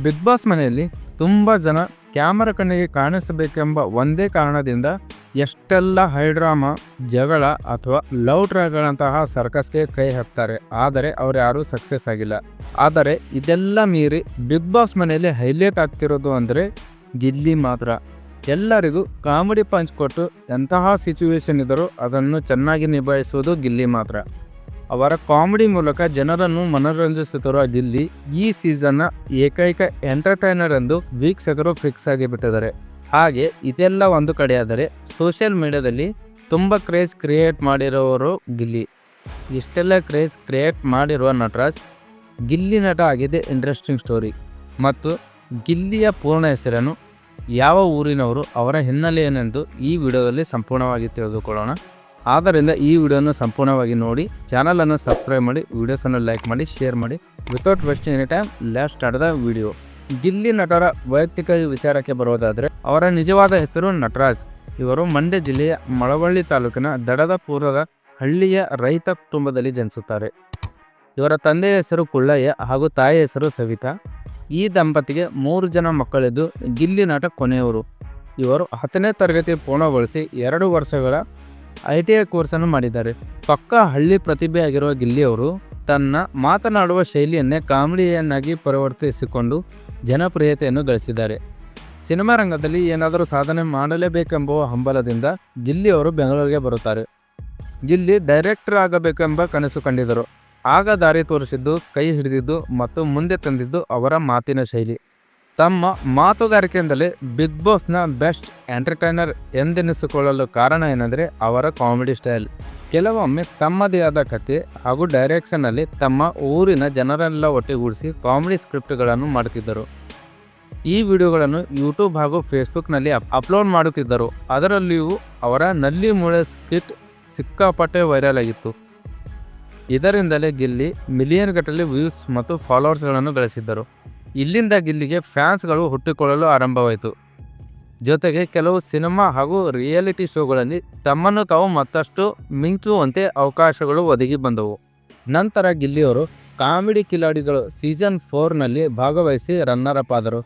Big boss ಮನೆಯಲ್ಲಿ ತುಂಬ ಜನ ಕ್ಯಾಮರಾ ಕಣ್ಣಿಗೆ ಕಾಣಿಸಬೇಕೆಂಬ ಒಂದೇ ಕಾರಣದಿಂದ ಎಷ್ಟೆಲ್ಲ ಹೈಡ್ರಾಮಾ, ಜಗಳ ಅಥವಾ ಲವ್ ಟ್ರ್ಯಾಕ್ಗಳಂತಹ ಸರ್ಕಸ್ಗೆ ಕೈ ಹಾಕ್ತಾರೆ. ಆದರೆ ಅವ್ರು ಯಾರೂ ಸಕ್ಸಸ್ ಆಗಿಲ್ಲ. ಆದರೆ ಇದೆಲ್ಲ ಮೀರಿ ಬಿಗ್ ಬಾಸ್ ಮನೆಯಲ್ಲಿ ಹೈಲೈಟ್ ಆಗ್ತಿರೋದು ಅಂದರೆ ಗಿಲ್ಲಿ ಮಾತ್ರ. ಎಲ್ಲರಿಗೂ ಕಾಮಿಡಿ ಪಂಚ್ ಕೊಟ್ಟು ಎಂತಹ ಸಿಚುವೇಶನ್ ಇದ್ದರೂ ಅದನ್ನು ಚೆನ್ನಾಗಿ ನಿಭಾಯಿಸುವುದು ಗಿಲ್ಲಿ ಮಾತ್ರ. ಅವರ ಕಾಮಿಡಿ ಮೂಲಕ ಜನರನ್ನು ಮನೋರಂಜಿಸುತ್ತಿರುವ ಗಿಲ್ಲಿ ಈ ಸೀಸನ್ನ ಏಕೈಕ ಎಂಟರ್ಟೈನರ್ ಎಂದು ವೀಕ್ಷಕರು ಫಿಕ್ಸ್ ಆಗಿಬಿಟ್ಟಿದ್ದಾರೆ ಹಾಗೆ ಇದೆಲ್ಲ ಒಂದು ಕಡೆಯಾದರೆ ಸೋಷಿಯಲ್ ಮೀಡಿಯಾದಲ್ಲಿ ತುಂಬ ಕ್ರೇಜ್ ಕ್ರಿಯೇಟ್ ಮಾಡಿರುವವರು ಗಿಲ್ಲಿ. ಇಷ್ಟೆಲ್ಲ ಕ್ರೇಜ್ ಕ್ರಿಯೇಟ್ ಮಾಡಿರುವ ನಟರಾಜ್ ಗಿಲ್ಲಿ ನಟ ಆಗಿದೆ ಇಂಟ್ರೆಸ್ಟಿಂಗ್ ಸ್ಟೋರಿ. ಮತ್ತು ಗಿಲ್ಲಿಯ ಪೂರ್ಣ ಹೆಸರನ್ನು ಯಾವ ಊರಿನವರು ಅವರ ಹಿನ್ನೆಲೆ ಏನೆಂದು ಈ ವಿಡಿಯೋದಲ್ಲಿ ಸಂಪೂರ್ಣವಾಗಿ ತಿಳಿದುಕೊಳ್ಳೋಣ. ಆದ್ದರಿಂದ ಈ ವಿಡಿಯೋನ ಸಂಪೂರ್ಣವಾಗಿ ನೋಡಿ, ಚಾನಲನ್ನು ಸಬ್ಸ್ಕ್ರೈಬ್ ಮಾಡಿ ವಿಡಿಯೋಸನ್ನು ಲೈಕ್ ಮಾಡಿ ಶೇರ್ ಮಾಡಿ. Without waste any time last start the video Gilli ನಟರ ವೈಯಕ್ತಿಕ ವಿಚಾರಕ್ಕೆ ಬರೋದಾದರೆ ಅವರ ನಿಜವಾದ ಹೆಸರು ನಟರಾಜ್. ಇವರು ಮಂಡ್ಯ ಜಿಲ್ಲೆಯ ಮಳವಳ್ಳಿ ತಾಲೂಕಿನ ದಡದ ಪೂರ್ವದ ಹಳ್ಳಿಯ ರೈತ ಕುಟುಂಬದಲ್ಲಿ ಜನಿಸುತ್ತಾರೆ. ಇವರ ತಂದೆಯ ಹೆಸರು ಕುಳ್ಳಯ್ಯ ಹಾಗೂ ತಾಯಿಯ ಹೆಸರು ಸವಿತಾ. ಈ ದಂಪತಿಗೆ ಮೂರು ಜನ ಮಕ್ಕಳಿದ್ದು ಗಿಲ್ಲಿ ನಟ ಕೊನೆಯವರು. ಇವರು ಹತ್ತನೇ ತರಗತಿ ಪೂರ್ಣಗೊಳಿಸಿ ಎರಡು ವರ್ಷಗಳ ಐ ಟಿ ಐ ಕೋರ್ಸನ್ನು ಮಾಡಿದ್ದಾರೆ. ಪಕ್ಕಾ ಹಳ್ಳಿ ಪ್ರತಿಭೆಯಾಗಿರುವ ಗಿಲ್ಲಿ ಅವರು ತನ್ನ ಮಾತನಾಡುವ ಶೈಲಿಯನ್ನೇ ಕಾಮಿಡಿಯನ್ನಾಗಿ ಪರಿವರ್ತಿಸಿಕೊಂಡು ಜನಪ್ರಿಯತೆಯನ್ನು ಗಳಿಸಿದ್ದಾರೆ. ಸಿನಿಮಾ ರಂಗದಲ್ಲಿ ಏನಾದರೂ ಸಾಧನೆ ಮಾಡಲೇಬೇಕೆಂಬ ಹಂಬಲದಿಂದ ಗಿಲ್ಲಿ ಅವರು ಬೆಂಗಳೂರಿಗೆ ಬರುತ್ತಾರೆ. ಗಿಲ್ಲಿ ಡೈರೆಕ್ಟರ್ ಆಗಬೇಕೆಂಬ ಕನಸು ಕಂಡಿದರು ಆಗ ದಾರಿ ತೋರಿಸಿದ್ದು, ಕೈ ಹಿಡಿದಿದ್ದು ಮತ್ತು ಮುಂದೆ ತಂದಿದ್ದು ಅವರ ಮಾತಿನ ಶೈಲಿ. ತಮ್ಮ ಮಾತುಗಾರಿಕೆಯಿಂದಲೇ ಬಿಗ್ ಬಾಸ್ನ ಬೆಸ್ಟ್ ಎಂಟರ್ಟೈನರ್ ಎಂದೆನಿಸಿಕೊಳ್ಳಲು ಕಾರಣ ಏನೆಂದರೆ ಅವರ ಕಾಮಿಡಿ ಸ್ಟೈಲ್. ಕೆಲವೊಮ್ಮೆ ತಮ್ಮದೇ ಆದ ಕತೆ ಹಾಗೂ ಡೈರೆಕ್ಷನ್ನಲ್ಲಿ ತಮ್ಮ ಊರಿನ ಜನರೆಲ್ಲ ಒಟ್ಟಿಗೂಡಿಸಿ ಕಾಮಿಡಿ ಸ್ಕ್ರಿಪ್ಟ್ಗಳನ್ನು ಮಾಡುತ್ತಿದ್ದರು. ಈ ವಿಡಿಯೋಗಳನ್ನು ಯೂಟ್ಯೂಬ್ ಹಾಗೂ ಫೇಸ್ಬುಕ್ನಲ್ಲಿ ಅಪ್, ಅಪ್ಲೋಡ್ ಮಾಡುತ್ತಿದ್ದರು. ಅದರಲ್ಲಿಯೂ ಅವರ ನಲ್ಲಿ ಮೂಳೆ ಸ್ಕಿಟ್ ಸಿಕ್ಕಾಪಟ್ಟೆ ವೈರಲ್ ಆಗಿತ್ತು. ಇದರಿಂದಲೇ ಗಿಲ್ಲಿ ಮಿಲಿಯನ್ಗಟ್ಟಲೆ ವ್ಯೂಸ್ ಮತ್ತು ಫಾಲೋವರ್ಸ್ಗಳನ್ನು ಗಳಿಸಿದ್ದರು. ಇಲ್ಲಿಂದ ಗಿಲ್ಲಿಗೆ ಫ್ಯಾನ್ಸ್ಗಳು ಹುಟ್ಟಿಕೊಳ್ಳಲು ಆರಂಭವಾಯಿತು. ಜೊತೆಗೆ ಕೆಲವು ಸಿನಿಮಾ ಹಾಗೂ ರಿಯಾಲಿಟಿ ಶೋಗಳಲ್ಲಿ ತಮ್ಮನ್ನು ತಾವು ಮತ್ತಷ್ಟು ಮಿಂಚುವಂತೆ ಅವಕಾಶಗಳು ಒದಗಿ ಬಂದವು. ನಂತರ ಗಿಲ್ಲಿಯವರು ಕಾಮಿಡಿ ಕಿಲಾಡಿಗಳು ಸೀಸನ್ ಫೋರ್ನಲ್ಲಿ ಭಾಗವಹಿಸಿ ರನ್ನರ್ ಅಪ್ ಆದರು.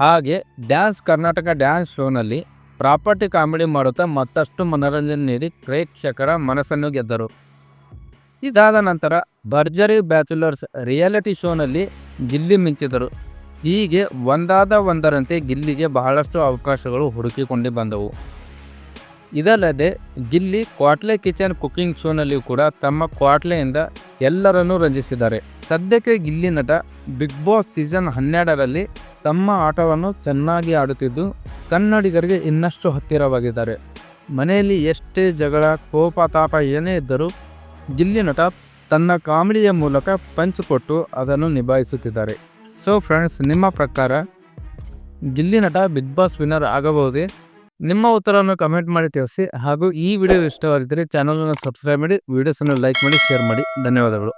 ಹಾಗೆ ಡ್ಯಾನ್ಸ್ ಕರ್ನಾಟಕ ಡ್ಯಾನ್ಸ್ ಶೋನಲ್ಲಿ ಪ್ರಾಪರ್ಟಿ ಕಾಮಿಡಿ ಮಾಡುತ್ತಾ ಮತ್ತಷ್ಟು ಮನರಂಜನೆ ನೀಡಿ ಪ್ರೇಕ್ಷಕರ ಮನಸ್ಸನ್ನು ಗೆದ್ದರು. ಇದಾದ ನಂತರ ಭರ್ಜರಿ ಬ್ಯಾಚುಲರ್ಸ್ ರಿಯಾಲಿಟಿ ಶೋನಲ್ಲಿ ಗಿಲ್ಲಿ ಮಿಂಚಿದರು. ಹೀಗೆ ಒಂದಾದ ಒಂದರಂತೆ ಗಿಲ್ಲಿಗೆ ಬಹಳಷ್ಟು ಅವಕಾಶಗಳು ಹುಡುಕಿಕೊಂಡು ಬಂದವು. ಇದಲ್ಲದೆ ಗಿಲ್ಲಿ ಕ್ವಾಟ್ಲೆ ಕಿಚನ್ ಕುಕಿಂಗ್ ಶೋನಲ್ಲಿಯೂ ಕೂಡ ತಮ್ಮ ಕ್ವಾಟ್ಲೆಯಿಂದ ಎಲ್ಲರನ್ನೂ ರಂಜಿಸಿದ್ದಾರೆ. ಸದ್ಯಕ್ಕೆ ಗಿಲ್ಲಿ ನಟ ಬಿಗ್ ಬಾಸ್ ಸೀಸನ್ ಹನ್ನೆರಡರಲ್ಲಿ ತಮ್ಮ ಆಟವನ್ನು ಚೆನ್ನಾಗಿ ಆಡುತ್ತಿದ್ದು ಕನ್ನಡಿಗರಿಗೆ ಇನ್ನಷ್ಟು ಹತ್ತಿರವಾಗಿದ್ದಾರೆ. ಮನೆಯಲ್ಲಿ ಎಷ್ಟೇ ಜಗಳ, ಕೋಪ, ತಾಪ ಏನೇ ಇದ್ದರೂ ಗಿಲ್ಲಿ ನಟ ತನ್ನ ಕಾಮಿಡಿಯ ಮೂಲಕ ಪಂಚ್ ಕೊಟ್ಟು ಅದನ್ನು ನಿಭಾಯಿಸುತ್ತಿದ್ದಾರೆ. ಸೊ ಫ್ರೆಂಡ್ಸ್ ನಿಮ್ಮ ಪ್ರಕಾರ ಗಿಲ್ಲಿ ನಟ ಬಿಗ್ ಬಾಸ್ ವಿನ್ನರ್ ಆಗಬಹುದೇ? ನಿಮ್ಮ ಉತ್ತರವನ್ನು ಕಮೆಂಟ್ ಮಾಡಿ ತಿಳಿಸಿ ಹಾಗೂ ಈ ವಿಡಿಯೋ ಇಷ್ಟವಾಗಿದ್ದರೆ ಚಾನಲನ್ನು ಸಬ್ಸ್ಕ್ರೈಬ್ ಮಾಡಿ ವಿಡಿಯೋಸನ್ನು ಲೈಕ್ ಮಾಡಿ ಶೇರ್ ಮಾಡಿ. ಧನ್ಯವಾದಗಳು.